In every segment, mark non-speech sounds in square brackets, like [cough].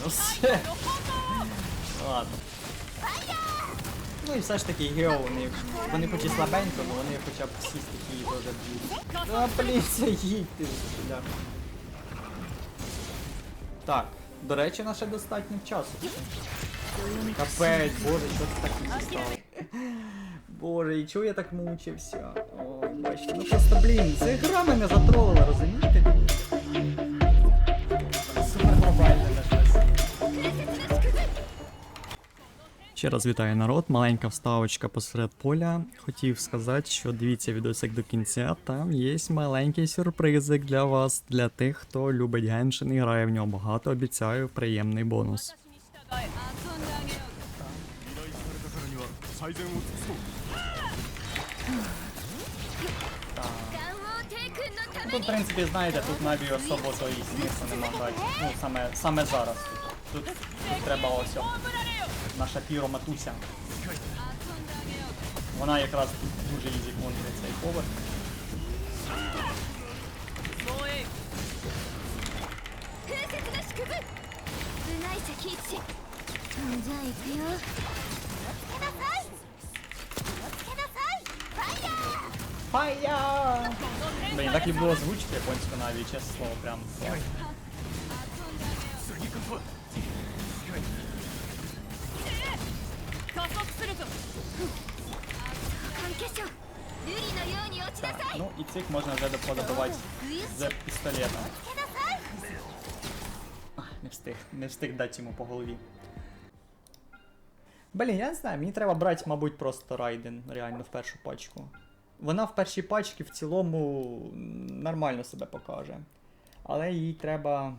мінус. Ладно. Ну і все ж таки Гео, вони, вони хоч і слабенько, але вони хоча б всі стихії теж б'ють. А, блін, це їдь ти сюди. Так, до речі, наше достатньо часу. Капець, боже, що ти так не став? Боже, і чого я так мучився? Ой, бачите, ну просто, блін, ця гра мене затролила, розумієте? Ще раз вітаю народ, маленька вставочка посеред поля. Хотів сказати, що дивіться відосик до кінця, там є маленький сюрпризик для вас, для тих, хто любить геншин і грає в нього багато. Обіцяю приємний бонус. Тут, в принципі, знаєте, тут навіть особо то і смісу нема так. Ну, саме, саме зараз. Тут, тут треба ось. Наша піро матуся. Вона якраз тут дуже ізі контрить цей повер. Фая! Блін, так і було озвучити японську навіть, чесно слово, прям. 加速するぞ関係者瑠璃のように落ちなさ Так, い ну і цих можна вже подобувати ウイス з пістолета. つけなさい Ах, Не встиг, не встиг дати йому по голові. Блін, я не знаю, мені треба брати, мабуть, просто Райден реально в першу пачку. Вона в першій пачці в цілому нормально себе покаже. Але їй треба.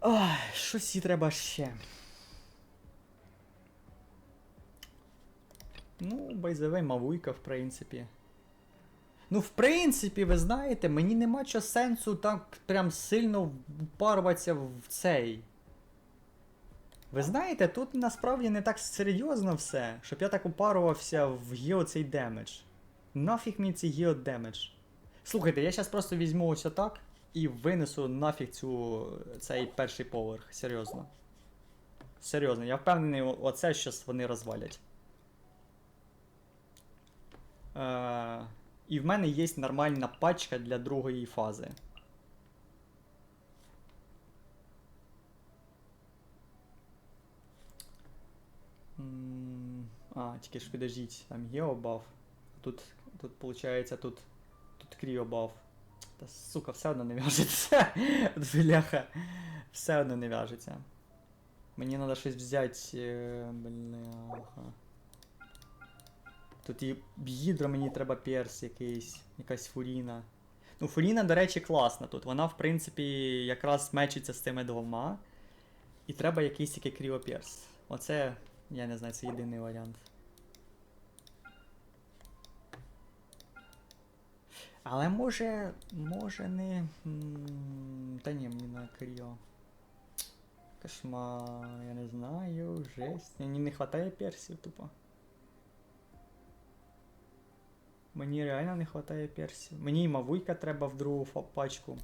Ах, щось їй треба ще. Ну, байзевий мавуйка, в принципі. Ну, в принципі, ви знаєте, мені нема чого сенсу так прям сильно впаруватися в цей. Ви знаєте, тут насправді не так серйозно все, щоб я так упарувався в гео цей демедж. Нафіг мені цей гео демедж. Слухайте, я зараз просто візьму ось отак і винесу нафіг цю, цей перший поверх. Серйозно. Серйозно, я впевнений, оце щось вони розвалять. Е, і в мене є нормальна пачка для другої фази. А, тільки ж підождіть, там є обав. Тут, тут виходить, тут, тут кріобав. Та сука, все одно не в'яжеться. [laughs] Бляха. Все одно не в'яжеться. Мені треба щось взяти. е, Бляха. Тут і гідро мені треба перс якийсь, якась фуріна. Ну, фуріна, до речі, класна тут. Вона, в принципі, якраз мечиться з тими двома. І треба якийсь такий кріоперс. Оце, я не знаю, це єдиний варіант. Але може. може не. м, Та ні, мені на кріо. Кошмар, я не знаю, жесть. Мені не вистачає персів тупо. Мені реально не вистачає персів. Мені і мавуйка треба в другу фа- пачку.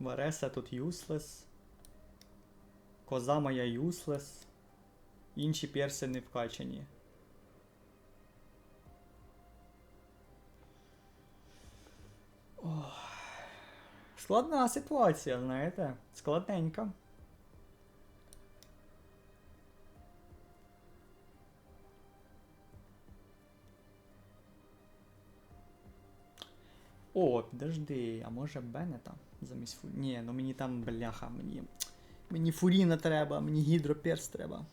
Вареса тут useless. Коза моя useless. Інші перси не вкачані. Ох. Складна ситуація, знаєте. Складненька. О, подожди, а може Беннета замість Фу... Ні, ну мені там бляха, мені. Мені Фуріна треба, мені гідроперс треба.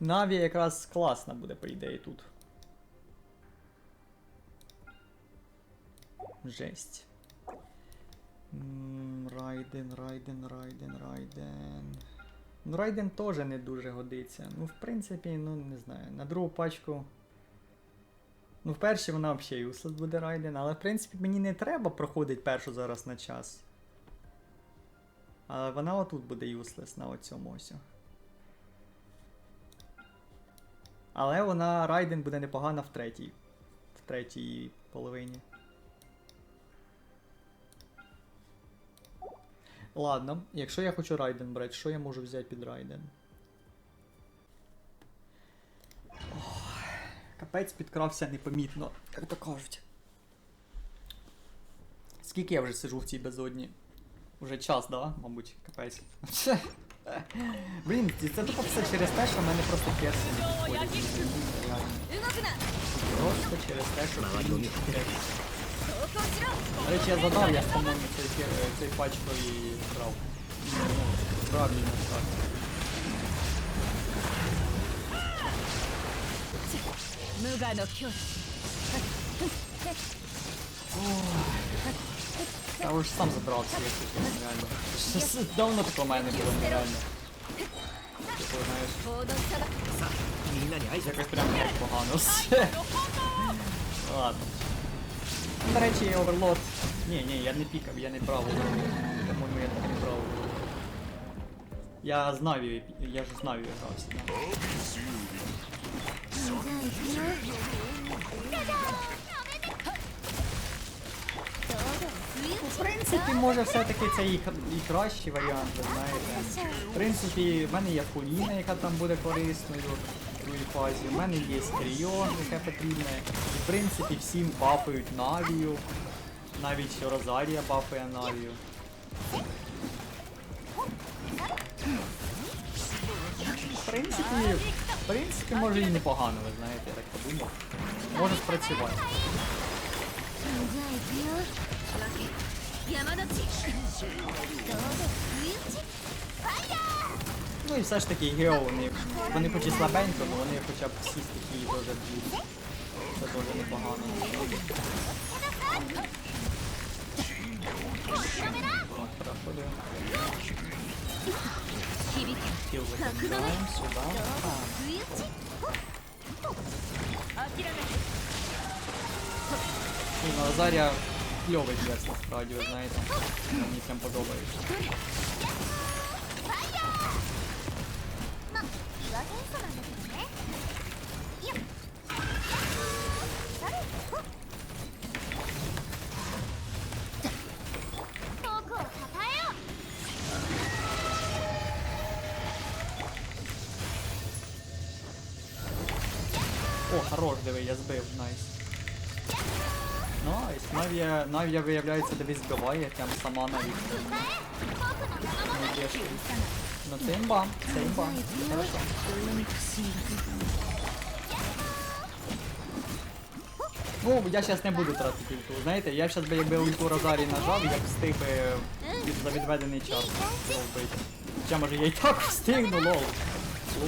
Наві якраз класна буде, по ідеї, тут. Жесть. Райден, Райден, Райден, Райден. Ну, Райден теж не дуже годиться. Ну, в принципі, ну не знаю. На другу пачку. Ну, в першій вона взагалі useless буде Райден, але в принципі мені не треба проходити першу зараз на час. Але вона отут буде useless на оцьому ось. Але вона Райден буде непогана в третій. В третій половині. Ладно, якщо я хочу Райден брати, що я можу взяти під Райден? Ох, Капець підкрався непомітно, як то кажуть. Скільки я вже сижу в цій безодні? Уже час, да? Мабуть, капець. Блін, це тупо все через те, що в мене просто перси не підходять. Просто через те, що мені До речі, я задав, я по-моєму цей, цей пачку і брав. Правильно так. Муга но кьо. Я уже сам забрался, если честно, реально. Давно такого майна было, реально. Типа, знаешь. Якось прям як погано все. Ладно. До речі, оверлот. Ні, ні, я не пікав, я не брав оверлот. По-моєму, я так не брав оверлот. Я з Наві, я ж з Наві грався. Да. В принципі, може все-таки це і, і кращий варіант, знаєте. В принципі, в мене є Поліна, яка там буде корисною в другій фазі. У мене є Скріон, яке потрібне. І в принципі всім бафають Навію. Навіть Розарія бафає Навію. В принципі, в принципі, може і непогано, ви знаєте, я так подумав. Може спрацювати. Ну і все ж таки гео у них. Вони хоч і слабенько, але вони хоча б всі стихії дуже б'ють. Це дуже непогано. Кіл закидаємо кльовий джерс, насправді, ви знаєте. Мені прям подобається. О, хорош, диви, я збив, найс. Тобто Навія, Навія виявляється, дивись збиває, там сама навіть. Не більше. Ну це імба, це імба. Ну, я зараз не буду тратити ульту. Знаєте, я зараз би якби ульту Розарі нажав, я б встиг би під за відведений час його вбити. Хоча може я й так встигну, лол.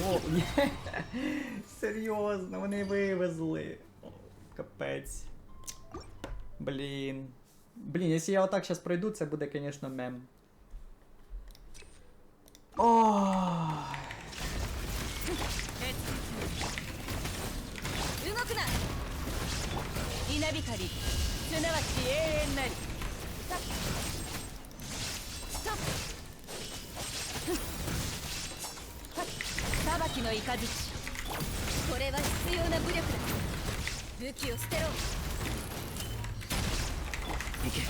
Лол, ні. [laughs] Серйозно, вони вивезли. Капець. Блін. Блін, якщо я отак зараз пройду, це буде, звісно, мем. Ой. 動 行け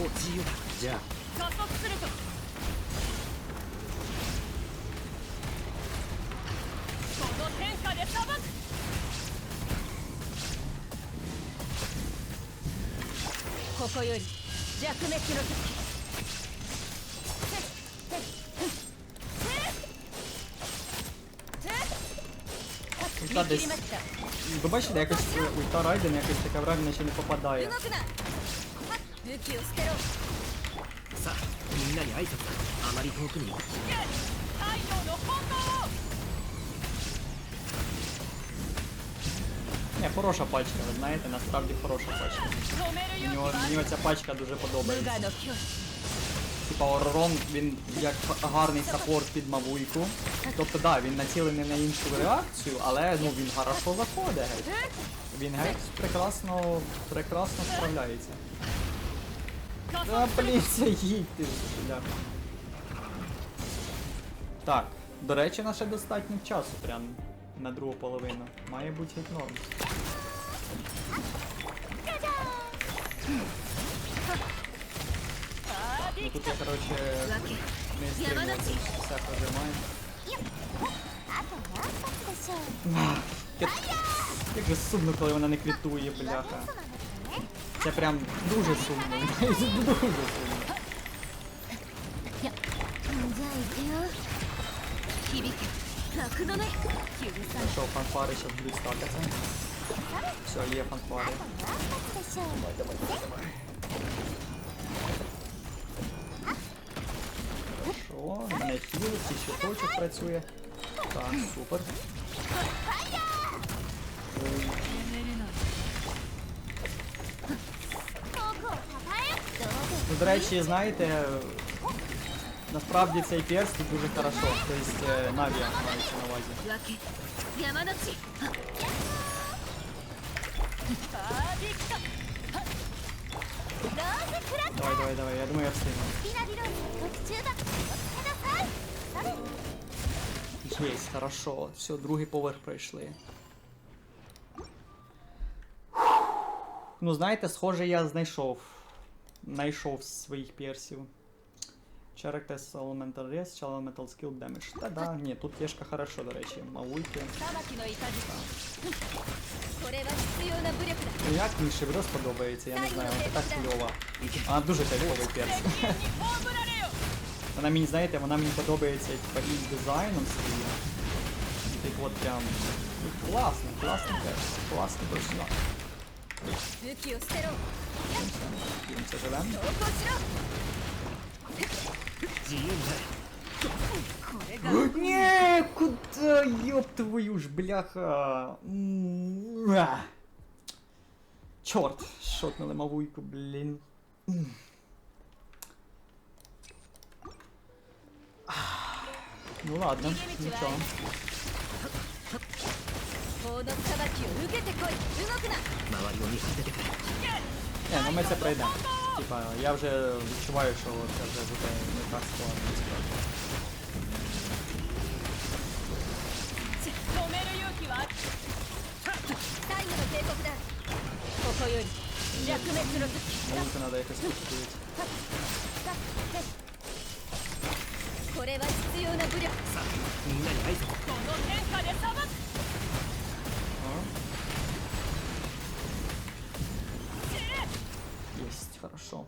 もう自由だじゃあ加速するとこの天下で裁くここより弱滅の時 Ульта 見切 десь. りました Ви бачите, якось е, 武器を捨てろさあみんなに挨拶だあまり遠くに太陽の本能を Не, хороша пачка, ви знаєте, насправді хороша пачка. 止める У 勇 нього, 気は мені оця пачка дуже 無 подобається. 我の境地 Типа Оророн, він як гарний саппорт під Мавуйку. Тобто, да, він націлений на іншу реакцію, але ну він хорошо заходить геть. Він геть прекрасно, прекрасно справляється. Да, блін, їдь ти. Так, до речі, наше достатньо часу прям на другу половину. Має бути геть норм. Ну тут я, короче, не стримую, все прожимаємо. Як же сумно, коли вона не квітує, бляха. Це прям дуже сумно. [laughs] Дуже сумно. Що, фанфари ще будуть стакати. Все, є фанфари. Давай, давай, давай. Хорошо, мене хілиться, ще точок працює. Так, супер. Ой. До речі, знаєте, насправді цей перст дуже хорошо. Тобто е, Навія мається на увазі. Давай, давай, давай, я думаю, я встигну. Єсть, хорошо. Все, другий поверх пройшли. Ну, знаєте, схоже, я знайшов знайшов з своїх персів. Characters Elemental Res, Chal Elemental Skill Damage. Та да, ні, тут тешка хорошо, до речі, маульки. Як мені Шеврос подобається, я не знаю, вона така кльова. Вона дуже кайфовий перс. вона мені, знаєте, вона мені подобається типа, і дизайном своїм. Так от прям ну, класний, класний перс, класний персонаж. 武器を捨てろ Дивимося, живем. 投降しろ 自由になれ Не, куда, ёб твою ж, бляха. М, а. Чорт, шотнули мавуйку, блін. М. Ну ладно, нічого. 法の裁きを受けてこい動くな周りを見張っててくれ Не, ну ми це пройдемо. Типа, я вже відчуваю, що це вже буде не так складно. насправді. 止める勇気はある最後の警告だここより弱滅の時 Музику треба якось підсилити. これは必要な武力さあみんなに挨拶この天下で裁く So.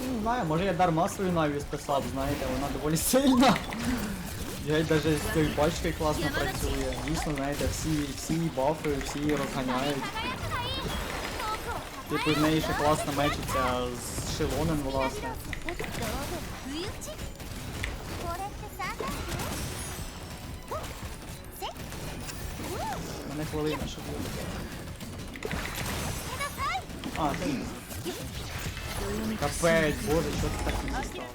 Ну, не знаю, може я дарма свою навіть списав, знаєте, вона доволі сильна. Я навіть з цією пачкою класно працює. Дійсно, знаєте, всі всі бафи, всі її розганяють. Типу в неї ще класно мечиться з шелоном, власне. Мене хвилина, що буде. Капець, боже, що це таке стало.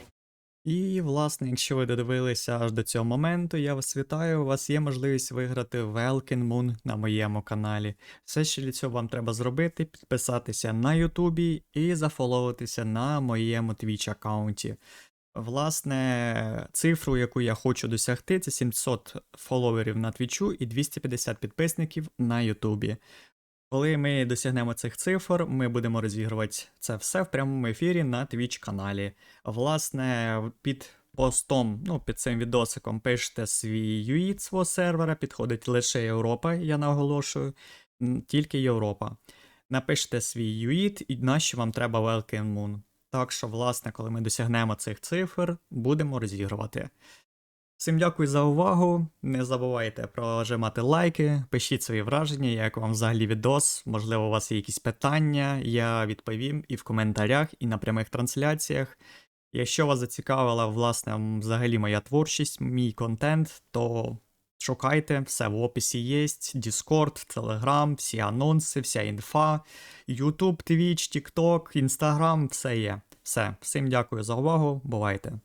І, власне, якщо ви додивилися аж до цього моменту, я вас вітаю. У вас є можливість виграти Welkin Moon на моєму каналі. Все, що для цього вам треба зробити, підписатися на Ютубі і зафоловитися на моєму Twitch аккаунті. Власне, цифру, яку я хочу досягти, це 700 фоловерів на Твічу і 250 підписників на Ютубі. Коли ми досягнемо цих цифр, ми будемо розігрувати це все в прямому ефірі на Twitch каналі. Власне, під постом, ну, під цим відосиком пишете свій юїт свого сервера, підходить лише Європа, я наголошую, тільки Європа. Напишете свій юїт і на що вам треба Welcome Moon. Так що, власне, коли ми досягнемо цих цифр, будемо розігрувати. Всім дякую за увагу. Не забувайте прожимати лайки, пишіть свої враження, як вам взагалі відос. Можливо, у вас є якісь питання, я відповім і в коментарях, і на прямих трансляціях. Якщо вас зацікавила, власне, взагалі моя творчість, мій контент, то шукайте, все в описі є. Discord, Telegram, всі анонси, вся інфа, YouTube, Twitch, TikTok, Instagram, все є. Все, всім дякую за увагу, бувайте.